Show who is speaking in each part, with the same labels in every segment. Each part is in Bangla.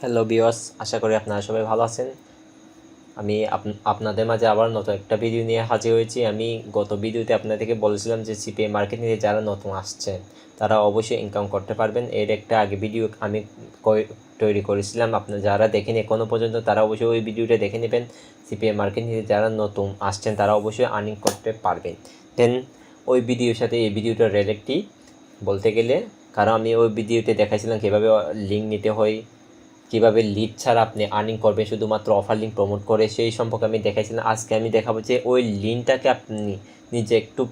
Speaker 1: হ্যালো বিওস আশা করি আপনারা সবাই ভালো আছেন। আমি আপ- আপনাদের মাঝে আবার নতুন একটা ভিডিও নিয়ে হাজির হয়েছি। আমি গত ভিডিওতে আপনাদেরকে বলেছিলাম যে সিপিএ মার্কেট নিয়ে যারা নতুন আসছেন তারা অবশ্যই ইনকাম করতে পারবেন। এর একটা আগে ভিডিও আমি তৈরি করেছিলাম। আপনারা যারা দেখেন এখনও পর্যন্ত, তারা অবশ্যই ওই ভিডিওটা দেখে নেবেন। সিপিএ মার্কেট নিয়ে যারা নতুন আসছেন, তারা অবশ্যই আর্নিং করতে পারবেন। দেন ওই ভিডিওর সাথে এই ভিডিওটা রিলেটি বলতে গেলে, কারণ আমি ওই ভিডিওতে দেখাইছিলাম কীভাবে লিঙ্ক নিতে হয়। কীভাবে লিড ছাড়া আপনি আর্নিং করবেন, শুধুমাত্র অফার লিঙ্ক প্রমোট করে, সেই সম্পর্কে আমি দেখাইছিলাম আজকে আমি দেখাবো যে ওই লিঙ্কটাকে আপনি নিজে একটু,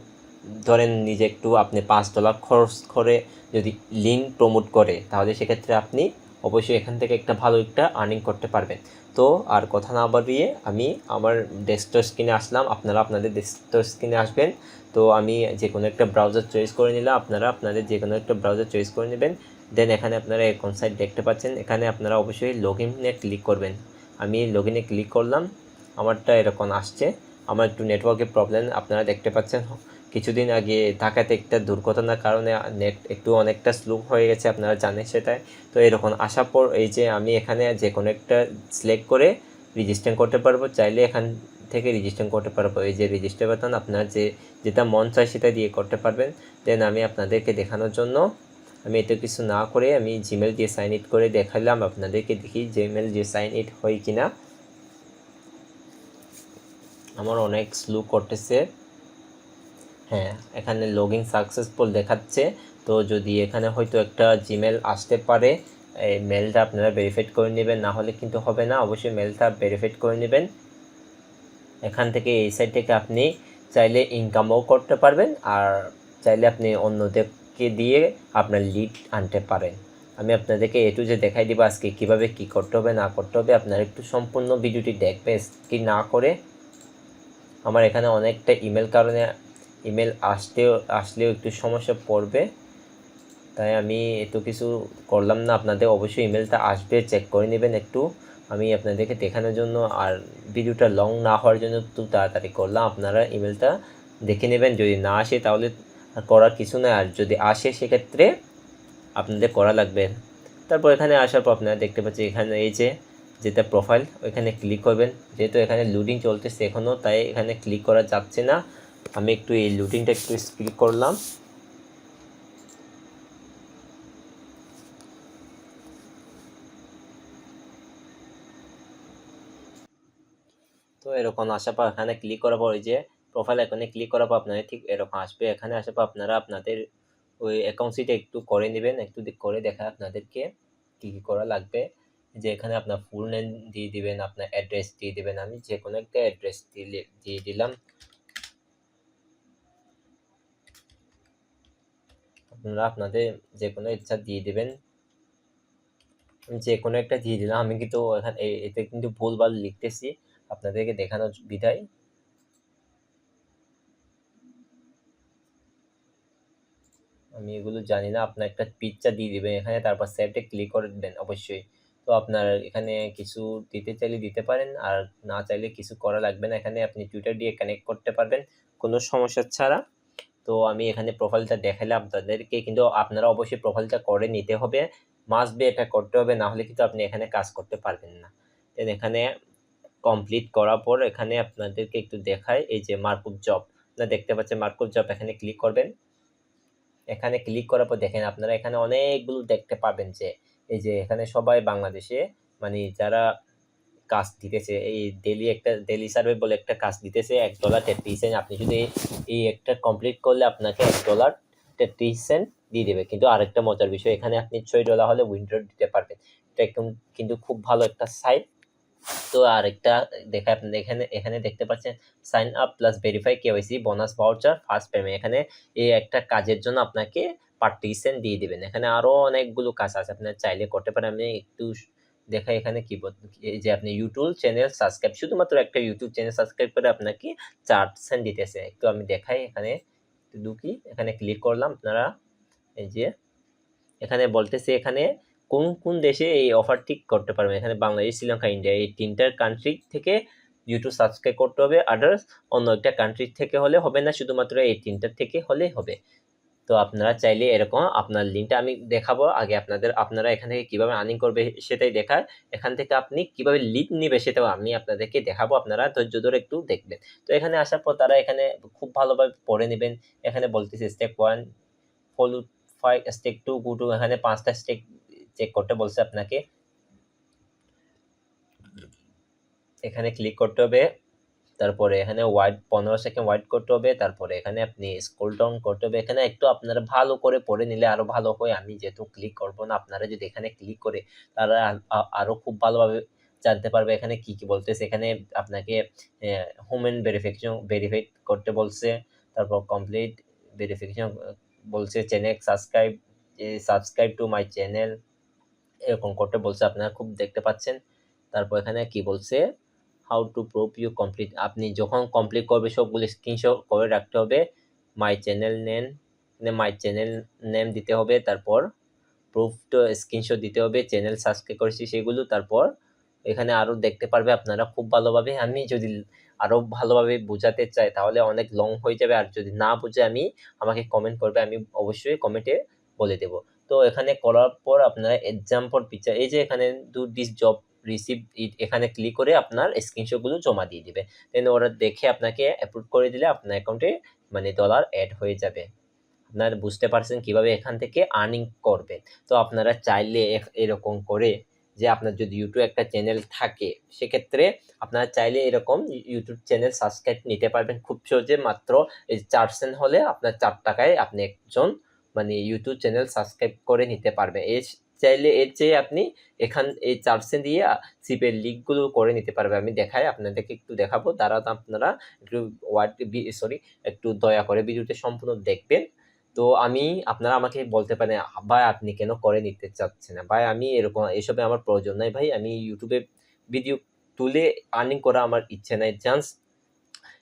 Speaker 1: ধরেন নিজে একটু আপনি পাঁচ ডলার খরচ করে যদি লিঙ্ক প্রমোট করে, তাহলে সেক্ষেত্রে আপনি অবশ্যই এখান থেকে একটা ভালো একটা আর্নিং করতে পারবেন। তো আর কথা না বাড়িয়ে আমি আমার ডেস্কটপ স্ক্রিনে আসলাম। আপনারা আপনাদের ডেস্কটপ স্ক্রিনে আসবেন। তো আমি যে কোনো একটা ব্রাউজার চয়েস করে নিলাম, আপনারা আপনাদের যে কোনো একটা ব্রাউজার চয়েস করে নেবেন। দেন এখানে আপনারা এখন সাইট দেখতে পাচ্ছেন, এখানে আপনারা অবশ্যই লগ ইনে ক্লিক করবেন। আমি লগ ইনে ক্লিক করলাম, আমারটা এরকম আসছে। আমার একটু নেটওয়ার্কের প্রবলেম আপনারা দেখতে পাচ্ছেন। কিছুদিন আগে ঢাকাতে একটা দুর্ঘটনার কারণে নেট একটু অনেকটা স্লো হয়ে গেছে, আপনারা জানেন সেটাই। তো এরকম আসার পর এই যে আমি এখানে যে কোনো একটা সিলেক্ট করে রেজিস্টার করতে পারব। চাইলে এখান থেকে রেজিস্টার করতে পারব। এই যে রেজিস্টার বাটন আপনার যে যেটা মন চায় সেটা দিয়ে করতে পারবেন। দেন আমি আপনাদেরকে দেখানোর জন্য আমি এত কিছু না করে আমি জিমেল দিয়ে সাইন ইট করে দেখালাম। আপনাদেরকে দেখি জিমেল দিয়ে সাইন ইট হয় কি না আমার অনেক স্লো করতেছে। হ্যাঁ এখানে লগইন সাকসেসফুল দেখাচ্ছে। তো যদি এখানে হয়তো একটা জিমেল আসতে পারে, এই মেলটা আপনারা ভেরিফাইড করে নেবেন। না হলে কিন্তু হবে না। অবশ্যই মেলটা ভেরিফাইড করে নেবেন। এখান থেকে এই সাইড থেকে আপনি চাইলে ইনকামও করতে পারবেন, আর চাইলে আপনি অন্যদেরকে দিয়ে আপনার লিড আনতে পারেন। আমি আপনাদেরকে এটু যে দেখাই দিব আজকে কীভাবে কি করতে হবে, না করতে হবে। আপনারা একটু সম্পূর্ণ ভিডিওটি দেখবেন কি না করে। আমার এখানে অনেকটা ইমেল কারণে ইমেল আসতেও, আসলেও একটু সমস্যা পড়বে। তাই আমি এত কিছু করলাম না। আপনাদের অবশ্যই ইমেলটা আসবে চেক করে নেবেন একটু। আমি আপনাদেরকে দেখানোর জন্য আর ভিডিওটা লং না হওয়ার জন্য একটু তাড়াতাড়ি করলাম। আপনারা ইমেলটা দেখে নেবেন। যদি না আসে তাহলে করার কিছু নয় আর যদি আসে সেক্ষেত্রে আপনাদের করা লাগবে। তারপর এখানে আসার পর আপনারা দেখতে পাচ্ছেন এখানে এই যে, যেটা প্রোফাইল ওইখানে ক্লিক করবেন। যেহেতু এখানে লুডিং চলতেছে এখনও তাই এখানে ক্লিক করা যাচ্ছে না। আমি একটু এই লুডিংটা একটু ক্লিক করলাম। এরকম আসার পর এখানে ক্লিক করার পর ওই যে প্রোফাইল এখানে ক্লিক করার পর আপনাদের ঠিক এরকম আসবে। এখানে আসার পর আপনারা আপনাদের ওই অ্যাকাউন্ট সিটে একটু করে নেবেন, একটু করে দেখা আপনাদেরকে কী কী করা লাগবে। যে এখানে আপনার ফুল নেম দিয়ে দিবেন, আপনার অ্যাড্রেস দিয়ে দিবেন। আমি যে কোনো একটা অ্যাড্রেস দিলে দিয়ে দিলাম। আপনারা আপনাদের যে কোনো ইচ্ছা দিয়ে দিবেন। যে কোনো একটা দিয়ে দিলাম। আমি কিন্তু এখানে এতে কিন্তু ভুলভাল লিখতেছি। আপনাদেরকে দেখানোর বিধায় আমি এগুলো জানি না, আপনার একটা পিকচার দিয়ে দিবেন। এখানে তারপর সেভে ক্লিক করে দেবেন, অবশ্যই। তো আপনার এখানে কিছু দিতে চাইলে দিতে পারেন, আর না চাইলে কিছু করা লাগবে না। এখানে আপনি টুইটার দিয়ে কানেক্ট করতে পারবেন, কোনো সমস্যা ছাড়া। তো আমি এখানে প্রোফাইলটা দেখালাম আপনাদেরকে, কিন্তু আপনারা অবশ্যই প্রোফাইলটা করে নিতে হবে। মাস্ট বি এটা করতে হবে, না হলে কিন্তু আপনি এখানে কাজ করতে পারবেন না। দেন এখানে কমপ্লিট করার পর এখানে আপনাদেরকে একটু দেখায় এই যে মার্কুপ জব আপনারা দেখতে পাচ্ছেন মার্কুপ জব এখানে ক্লিক করবেন। এখানে ক্লিক করার পর দেখেন আপনারা এখানে অনেকগুলো দেখতে পাবেন যে, এই যে এখানে সবাই বাংলাদেশে মানে যারা কাজ দিতেছে, এই ডেলি একটা ডেলি সার্ভে বলে একটা কাজ দিতেছে, এক ডলার তেত্রিশ সেন্ট আপনি যদি এই- একটা কমপ্লিট করলে আপনাকে এক ডলার তেত্রিশ সেন্ট দিয়ে দেবে। কিন্তু আরেকটা মজার বিষয়, এখানে আপনি ছয় ডলার হলে উইন্ডো দিতে পারবেন। এটা কিন্তু খুব ভালো একটা সাইট তো আরেকটা দেখা আপনি এখানে এখানে দেখতে পাচ্ছেন sign up plus verify KYC bonus voucher first payment এখানে এই একটা কাজের জন্য আপনাকে পার্টিশন দিয়ে দিবেন। এখানে আরও অনেকগুলো কাজ আছে, আপনার চাইলে করতে পারেন। আমি একটু দেখা এখানে কি যে আপনি ইউটিউব চ্যানেল সাবস্ক্রাইব শুধুমাত্র একটা ইউটিউব চ্যানেল সাবস্ক্রাইব করে আপনাকে চার সেন্ট দিতেছে একটু আমি দেখাই এখানে ঢুকি। এখানে ক্লিক করলাম, আপনারা এই যে, এখানে বলতেছে এখানে কোন কোন দেশে এই অফারটি করতে পারবেন এখানে বাংলাদেশ, শ্রীলঙ্কা, ইন্ডিয়া, এই তিনটার কান্ট্রি থেকে ইউটিউব সাবস্ক্রাইব করতে হবে। আদার্স অন্য একটা কান্ট্রি থেকে হলে হবে না, শুধুমাত্র এই তিনটার থেকে হলে হবে। তো আপনারা চাইলে এরকম আপনার লিঙ্কটা আমি দেখাবো। আগে আপনাদের, আপনারা এখান থেকে কীভাবে আর্নিং করবে সেটাই দেখার। এখান থেকে আপনি কীভাবে লিড নিবে সেটাও আমি আপনাদেরকে দেখাবো। আপনারা ধৈর্য ধরে একটু দেখবেন। তো এখানে আসার পর তারা এখানে খুব ভালোভাবে পড়ে নেবেন। এখানে বলতেছে step one follow five step two গু টু এখানে পাঁচটা স্টেক চেক করতে বলছে আপনাকে, এখানে ক্লিক করতে হবে, তারপরে এখানে ওয়াইড পনেরো সেকেন্ড ওয়াইড করতে হবে, তারপরে এখানে আপনি স্কুল ডাউন করতে হবে, এখানে একটু আপনারা ভালো করে পড়ে নিলে আরও ভালো হয়। আমি যেহেতু ক্লিক করব না, আপনারা যদি এখানে ক্লিক করে তারা আ- আরও খুব ভালোভাবে জানতে পারবে এখানে কি কি বলতেছে। এখানে আপনাকে হোমেন ভেরিফিকেশন ভেরিফাই করতে বলছে, তারপর কমপ্লিট ভেরিফিকেশন বলছে channel subscribe subscribe to my channel এরকম করতে বলছে, আপনারা খুব দেখতে পাচ্ছেন। তারপর এখানে কি বলছে? How to prove you complete আপনি যখন কমপ্লিট করবে, সবগুলো স্ক্রিনশট করে রাখতে হবে। মাই চ্যানেল নেন মাই চ্যানেল নেম দিতে হবে, তারপর প্রুফ তো স্ক্রিনশট দিতে হবে চ্যানেল সাবস্ক্রাইব করেছি সেগুলো, তারপর এখানে আরও দেখতে পারবে আপনারা খুব ভালোভাবে। আমি যদি আরও ভালোভাবে বোঝাতে চাই, তাহলে অনেক লং হয়ে যাবে। আর যদি না বুঝে, আমি আমাকে কমেন্ট করবে, আমি অবশ্যই কমেন্টে বলে দেব। তো এখানে করার পর আপনারা এক্সাম্পল পিকচার এই যে এখানে ডু দিস জব রিসিভ এখানে ক্লিক করে আপনার স্ক্রিনশটগুলো জমা দিয়ে দিবে। দেন ওরা দেখে আপনাকে অ্যাপ্রুভ করে দিলে আপনার অ্যাকাউন্টে মানে ডলার অ্যাড হয়ে যাবে। আপনারা বুঝতে পারছেন কীভাবে এখান থেকে আর্নিং করবেন তো আপনারা চাইলে এরকম করে যে আপনার যদি ইউটিউব একটা চ্যানেল থাকে, সেক্ষেত্রে আপনারা চাইলে এরকম ইউটিউব চ্যানেল সাবস্ক্রাইব নিতে পারবেন। খুব সহজে মাত্র এই চার সেন্ট হলে আপনার চার টাকায় আপনি একজন মানে ইউটিউব চ্যানেল সাবস্ক্রাইব করে নিতে পারবেন এই চাইলে এর চেয়ে আপনি এখান, এই চার সেন্ট দিয়ে সিপের লিঙ্কগুলো করে নিতে পারবে। আমি দেখাই, আপনাদেরকে একটু দেখাবো। তারা আপনারা একটু ওয়ার্ড সরি একটু দয়া করে ভিডিওটি সম্পূর্ণ দেখবেন। তো আমি, আপনারা আমাকে বলতে পারেন, ভাই, আপনি কেন করে নিতে চাচ্ছেন না? ভাই, আমি এরকম, এসবে আমার প্রয়োজন নাই। ভাই, আমি ইউটিউবে ভিডিও তুলে আর্নিং করা আমার ইচ্ছে নাই। চান্স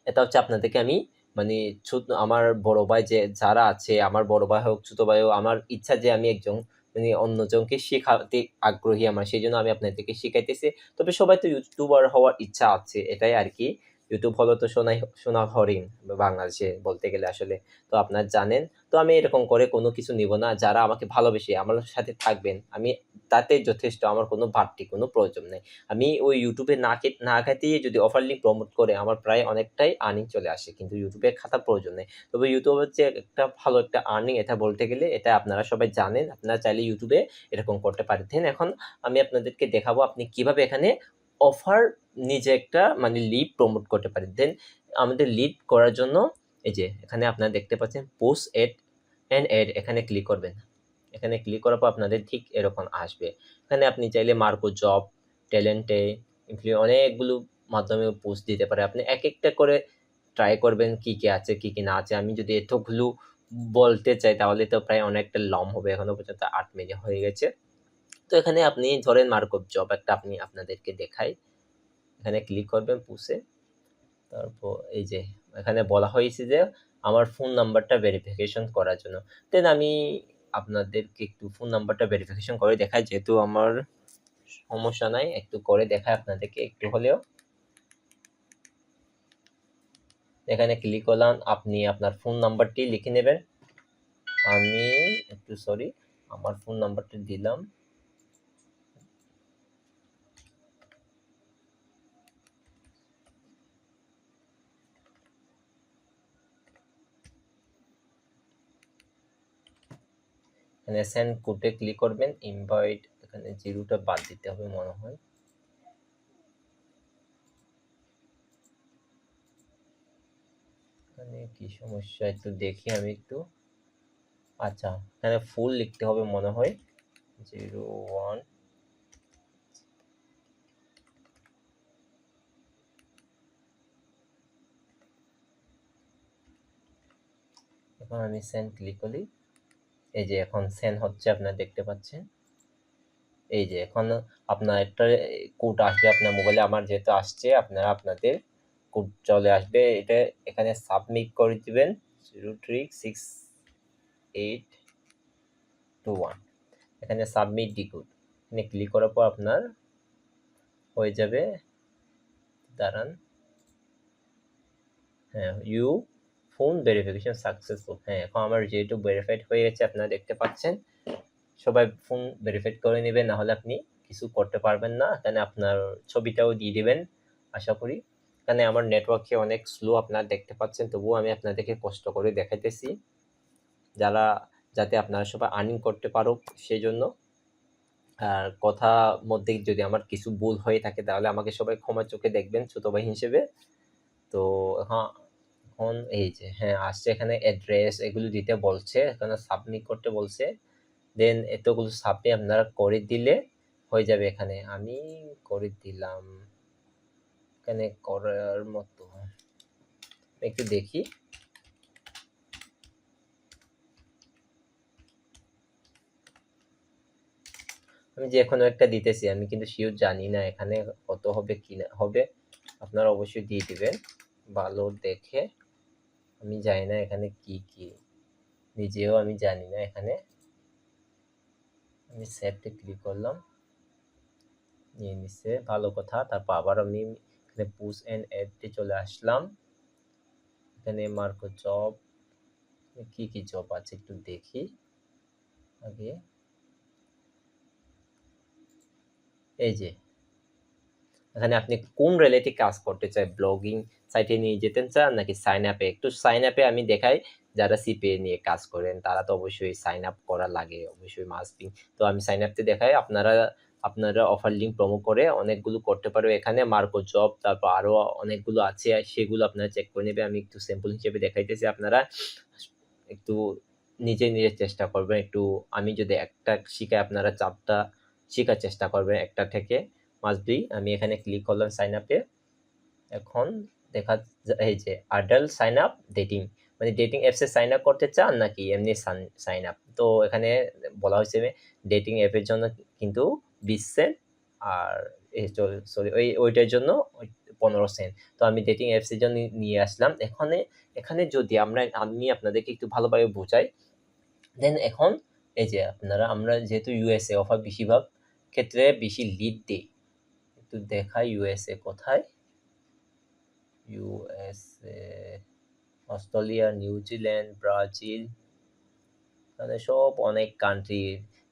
Speaker 1: এটা হচ্ছে আপনাদেরকে আমি মানে ছোট, আমার বড় ভাই যে, যারা আছে, আমার বড় ভাই হোক, ছোট ভাই হোক, আমার ইচ্ছা যে আমি একজন মানে অন্যজনকে শেখাতে আগ্রহী আমার, সেই জন্য আমি আপনাদেরকে শেখাইতেছি। তবে সবাই তো ইউটিউবার হওয়ার ইচ্ছা আছে, এটাই আর কি ইউটিউব হলো তো সোনাই সোনা হরিণ বাংলাদেশে বলতে গেলে আসলে। তো আপনারা জানেন, তো আমি এরকম করে কোনো কিছু নিব না, যারা আমাকে ভালোবেসে আমার সাথে থাকবেন, আমি তাতে যথেষ্ট, আমার কোনো বাড়তি কোনো প্রয়োজন নেই। আমি ওই ইউটিউবে না না খাইতেই যদি অফার লিঙ্ক প্রমোট করে, আমার প্রায় অনেকটাই আর্নিং চলে আসে, কিন্তু ইউটিউবে খাতা প্রয়োজন নেই। তবে ইউটিউব হচ্ছে একটা ভালো একটা আর্নিং এটা বলতে গেলে এটা আপনারা সবাই জানেন, আপনারা চাইলে ইউটিউবে এরকম করতে পারেন। এখন আমি আপনাদেরকে দেখাবো আপনি কীভাবে এখানে অফার নিজে একটা মানে লিড প্রমোট করতে পারেন দেন আমাদের লিড করার জন্য এই যে এখানে আপনারা দেখতে পাচ্ছেন পোস্ট এড অ্যান্ড এড এখানে ক্লিক করবেন। এখানে ক্লিক করার পর আপনাদের ঠিক এরকম আসবে। এখানে আপনি চাইলে মার্কো জব ট্যালেন্টে অনেকগুলো মাধ্যমে পোস্ট দিতে পারে। আপনি এক একটা করে ট্রাই করবেন কি কি আছে, কি কি না আছে। আমি যদি এতগুলো বলতে চাই তাহলে তো প্রায় অনেকটা লম হবে। এখনও পর্যন্ত আট মিনিট হয়ে গেছে। তো এখানে আপনি ধরেন মার্কপ জব একটা আপনি আপনাদেরকে দেখাই। এখানে ক্লিক করবেন পুষে তারপর এই যে এখানে বলা হয়েছে যে আমার ফোন নাম্বারটা ভেরিফিকেশন করার জন্য। দেন আমি আপনাদেরকে একটু ফোন নাম্বারটা ভেরিফিকেশন করে দেখাই, যেহেতু আমার সমস্যা নাই, একটু করে দেখাই আপনাদেরকে একটু হলেও। এখানে ক্লিক করলাম, আপনি আপনার ফোন নাম্বারটি লিখে নেবেন। আমি একটু সরি আমার ফোন নাম্বারটা দিলাম। এখানে সেন্ড কোডে ক্লিক করবেন ইনভাইট এখানে জিরোটা বাদ দিতে হবে মনে হয়। এখানে কি সমস্যা একটু দেখি আমি একটু। আচ্ছা এখানে ফুল লিখতে হবে মনে হয়। জিরো ওয়ান এখন আমি সেন্ড ক্লিক করি। এই যে এখন সেন্ড হচ্ছে আপনারা দেখতে পাচ্ছেন। এই যে এখন আপনার একটা কোড আসবে আপনার মোবাইলে আমার যেহেতু আসছে, আপনারা আপনাদের কোড চলে আসবে। এটা এখানে সাবমিট করে দিবেন। Zero three six eight two one এখানে সাবমিট ডি কোড এখানে ক্লিক করার পর আপনার হয়ে যাবে। দাঁড়ান। হ্যাঁ ইউ ফোন ভেরিফিকেশন সাকসেসফুল হ্যাঁ এখন আমার যেহেতু ভেরিফাইড হয়ে গেছে, আপনারা দেখতে পাচ্ছেন, সবাই ফোন ভেরিফাইড করে নেবেন না হলে আপনি কিছু করতে পারবেন না এখানে আপনার ছবিটাও দিয়ে দেবেন, আশা করি। এখানে আমার নেটওয়ার্কে অনেক স্লো আপনারা দেখতে পাচ্ছেন, তবুও আমি আপনাদেরকে কষ্ট করে দেখাইতেছি, যারা, যাতে আপনারা সবাই আর্নিং করতে পারুক সেই জন্য আর কথা মধ্যে যদি আমার কিছু ভুল হয়ে থাকে, তাহলে আমাকে সবাই ক্ষমা চোখে দেখবেন, ছোট ভাই হিসেবে। তো হ্যাঁ এখন এই যে হ্যাঁ আসছে এখানে অ্যাড্রেস এগুলো দিতে বলছে, এখানে সাবমিট করতে বলছে। দেন এতগুলো সাবমিট আপনারা করে দিলে হয়ে যাবে এখানে। আমি করে দিলাম। এখানে করার মতো। একটু দেখি। আমি যে কোনো একটা দিতেছি, আমি কিন্তু শিওর জানি না এখানে কত হবে কি না হবে। আপনারা অবশ্যই দিয়ে দিবেন। ভালো দেখে। আমি জানি না এখানে কি কি? নিজেও আমি জানি না এখানে। আমি সেভতে ক্লিক করলাম। নিয়ে নিচ্ছে ভালো কথা। তারপর আবার আমি এখানে পুশ অ্যান্ড অ্যাডতে চলে আসলাম। এখানে মার্কো জব কি কি জব আছে একটু দেখি। আগে। এই যে এখানে আপনি কোন রিলেটিভ কাজ করতে চাই ব্লগিং সাইটে নিয়ে যেতে চান নাকি সাইন আপে একটু সাইন আপে আমি দেখাই যারা সিপিএ নিয়ে কাজ করেন, তারা তো অবশ্যই সাইন আপ করা লাগে, অবশ্যই মাস্টিং তো আমি সাইন আপতে দেখাই, আপনারা আপনারা অফার লিঙ্ক প্রমো করে অনেকগুলো করতে পারো এখানে মার্কো জব তারপর আরও অনেকগুলো আছে, সেগুলো আপনারা চেক করে নেবে, আমি একটু স্যাম্পল হিসেবে দেখাইতেছি, আপনারা একটু নিজে নিজে চেষ্টা করবেন, একটু আমি যদি একটা শিখাই, আপনারা চারটা শেখার চেষ্টা করবেন একটা থেকে। মাস দুই আমি এখানে ক্লিক করলাম সাইন আপে এখন দেখা এই যে আডাল্ট সাইন আপ ডেটিং মানে ডেটিং অ্যাপসে সাইন আপ করতে চান নাকি এমনি সাইন আপ তো এখানে বলা হয়েছে ডেটিং অ্যাপের জন্য কিন্তু বিশ সেন্ট আর সরি ওই, ওইটার জন্য পনেরো সেন্ট তো আমি ডেটিং অ্যাপসের জন্য নিয়ে আসলাম। এখানে এখানে যদি আমরা, আমি আপনাদেরকে একটু ভালোভাবে বোঝাই দেন এখন এই যে আপনারা, আমরা যেহেতু ইউএসএ অফার বেশিরভাগ ক্ষেত্রে বেশি লিড দিই একটু দেখাই ইউএসএ কোথায়? ইউএসএ অস্ট্রেলিয়া নিউজিল্যান্ড ব্রাজিল মানে সব অনেক কান্ট্রি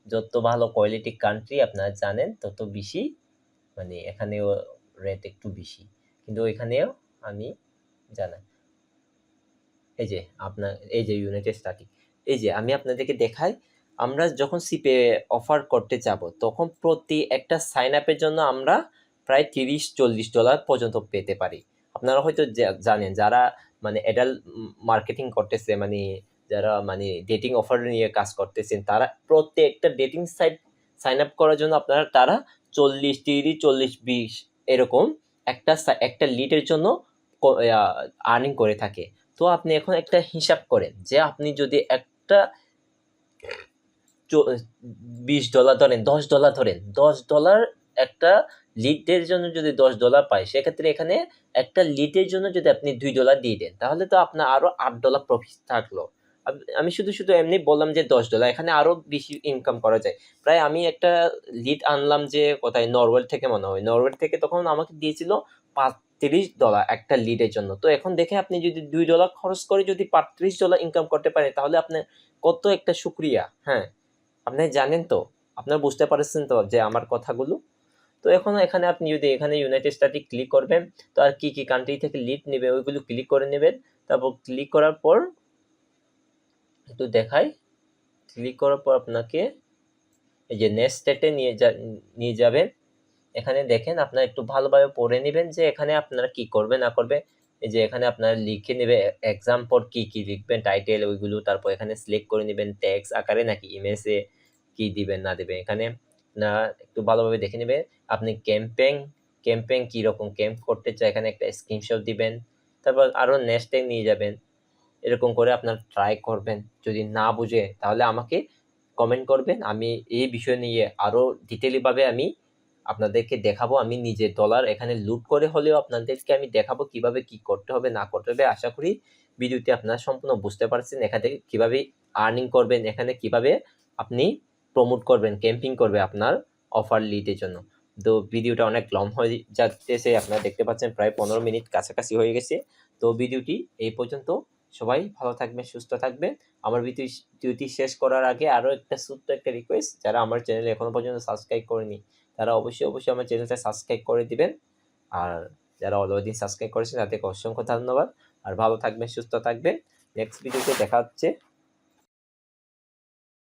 Speaker 1: যত ভালো কোয়ালিটি কান্ট্রি আপনারা জানেন, তত বেশি মানে এখানেও রেট একটু বেশি। কিন্তু এখানেও আমি জানাই এই যে আপনার, এই যে ইউনাইটেড স্টাটি এই যে আমি আপনাদেরকে দেখাই, আমরা যখন সিপে অফার করতে যাব, তখন প্রতি একটা সাইন আপের জন্য আমরা প্রায় তিরিশ, চল্লিশ ডলার পর্যন্ত পেতে পারি। আপনারা হয়তো জানেন, যারা মানে এডাল মার্কেটিং করতেছে মানে যারা মানে ডেটিং অফার নিয়ে কাজ করতেছেন, তারা প্রত্যেকটা ডেটিং সাইট সাইন আপ করার জন্য আপনারা, তারা চল্লিশ, তিরিশ, চল্লিশ, বিশ এরকম একটা একটা লিডের জন্য আর্নিং করে থাকে। তো আপনি এখন একটা হিসাব করেন যে আপনি যদি একটা বিশ ডলার ধরেন, দশ ডলার ধরেন, দশ ডলার একটা লিডের জন্য যদি দশ ডলার পায় সেক্ষেত্রে এখানে একটা লিডের জন্য যদি আপনি দুই ডলার দিয়ে দেন, তাহলে তো আপনার আরও আট ডলার প্রফিট থাকল। আমি শুধু শুধু এমনি বললাম যে দশ ডলার এখানে আরও বেশি ইনকাম করা যায়। প্রায় আমি একটা লিড আনলাম যে কোথায়, নরওয়েল থেকে মনে হয়। নরওয়েল থেকে তখন আমাকে দিয়েছিল পাঁচত্রিশ ডলার একটা লিডের জন্য। তো এখন দেখে আপনি যদি দুই ডলার খরচ করে যদি পাঁচত্রিশ ডলার ইনকাম করতে পারেন, তাহলে আপনার কত একটা শুক্রিয়া হ্যাঁ? আপনি জানেন তো? আপনারা বুঝতে পারছেন তো যে আমার কথাগুলো? তো এখন এখানে আপনি যদি এখানে ইউনাইটেড স্টেটে ক্লিক করবেন, তো আর কি কি কান্ট্রি থেকে লিড নেবে ওইগুলো ক্লিক করে নেবেন। তারপর ক্লিক করার পর, একটু দেখাই। ক্লিক করার পর আপনাকে এই যে নেক্সট স্টেটে নিয়ে যা, নিয়ে যাবেন। এখানে দেখেন আপনারা একটু ভালোভাবে পড়ে নেবেন যে এখানে আপনারা কি করবে, না করবে। এই যে এখানে আপনারা লিখে নেবে এক্সাম পর কি কি লিখবেন টাইটেল ওইগুলো। তারপর এখানে সিলেক্ট করে নেবেন ট্যাক্স আকারে নাকি ইমেজে কি দিবেন, না দিবেন। এখানে না একটু ভালোভাবে দেখে নেবে আপনি ক্যাম্পেইন ক্যাম্পেইন কীরকম ক্যাম্প করতে চাই এখানে একটা স্ক্রিনশট দিবেন, তারপর আরও নেক্সটে নিয়ে যাবেন। এরকম করে আপনার ট্রাই করবেন। যদি না বুঝে, তাহলে আমাকে কমেন্ট করবেন। আমি এই বিষয় নিয়ে আরও ডিটেলিভাবে আমি আপনাদেরকে দেখাবো। আমি নিজে ডলার এখানে লুট করে হলেও আপনাদেরকে আমি দেখাবো কীভাবে কি করতে হবে, না করতে হবে। আশা করি ভিডিওতে আপনারা সম্পূর্ণ বুঝতে পারছেন। এখান থেকে কীভাবে আর্নিং করবেন, এখানে কীভাবে আপনি প্রমোট করবেন ক্যাম্পিং করবে আপনার অফার লিডের জন্য। তো ভিডিওটা অনেক লং হয়ে যাচ্ছে, আপনারা দেখতে পাচ্ছেন প্রায় পনেরো মিনিট কাছাকাছি হয়ে গেছে। তো ভিডিওটি এই পর্যন্ত। সবাই ভালো থাকবেন, সুস্থ থাকবেন। আমার ভিডিও ভিডিওটি শেষ করার আগে আরও একটা ছোট্ট একটা রিকোয়েস্ট যারা আমার চ্যানেল এখনও পর্যন্ত সাবস্ক্রাইব করেনি, তারা অবশ্যই অবশ্যই আমার চ্যানেলটা সাবস্ক্রাইব করে দিবেন। আর যারা অলরেডি সাবস্ক্রাইব করেছেন, তাদেরকে অসংখ্য ধন্যবাদ। আর ভালো থাকবেন, সুস্থ থাকবেন। নেক্সট ভিডিওতে দেখা হচ্ছে।